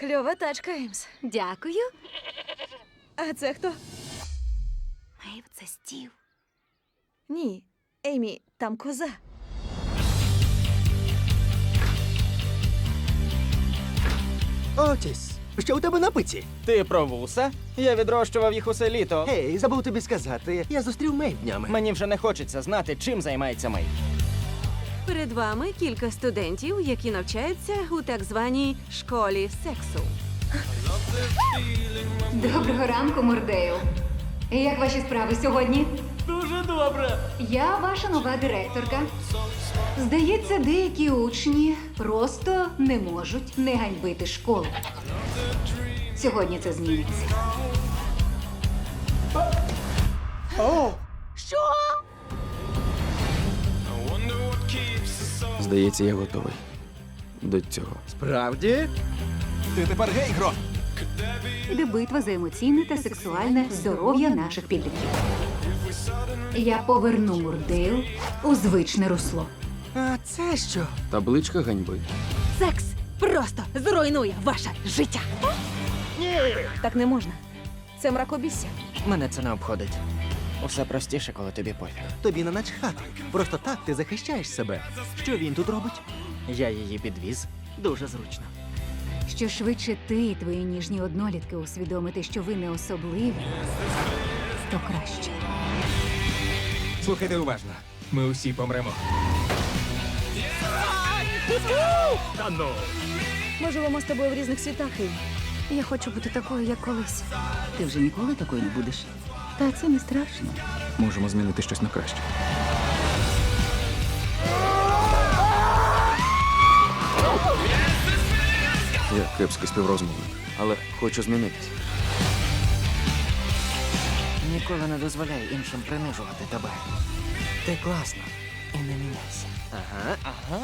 Кльова тачка, Еймс. Дякую. А це хто? Мейв, це стів. Ні. Еймі, там коза. Отіс, що у тебе на пиці? Ти про вуса? Я відрощував їх усе літо. Гей, забув тобі сказати. Я зустрів Мей днями. Мені вже не хочеться знати, чим займається Мей. Перед вами кілька студентів, які навчаються у так званій школі сексу. Доброго ранку, Мордейл. Як ваші справи сьогодні? Дуже добре. Я ваша нова директорка. Здається, деякі учні просто не можуть не ганьбити школу. Сьогодні це зміниться. Здається, я готовий до цього. Справді? Ти тепер гей, Гро. Де битва за емоційне та сексуальне здоров'я наших підлітків. Я поверну Мурдейл у звичне русло. А це що? Табличка ганьби. Секс просто зруйнує ваше життя. Так не можна. Це мракобісся. Мене це не обходить. Усе простіше, коли тобі пофіг. Тобі не начхати. Просто так ти захищаєш себе. Що він тут робить? Я її підвіз. Дуже зручно. Що швидше ти і твої ніжні однолітки усвідомите, що ви не особливі, то краще. Слухайте уважно. Ми усі помремо. Та Ми живемо з тобою в різних світах, Еймі. Я хочу бути такою, як колись. Ти вже ніколи такою не будеш. Та це не страшно. Можемо змінити щось на краще. Я кепський співрозмовник, але хочу змінитися. Ніколи не дозволяй іншим принижувати тебе. Ти класна. І не міняйся. Ага, ага.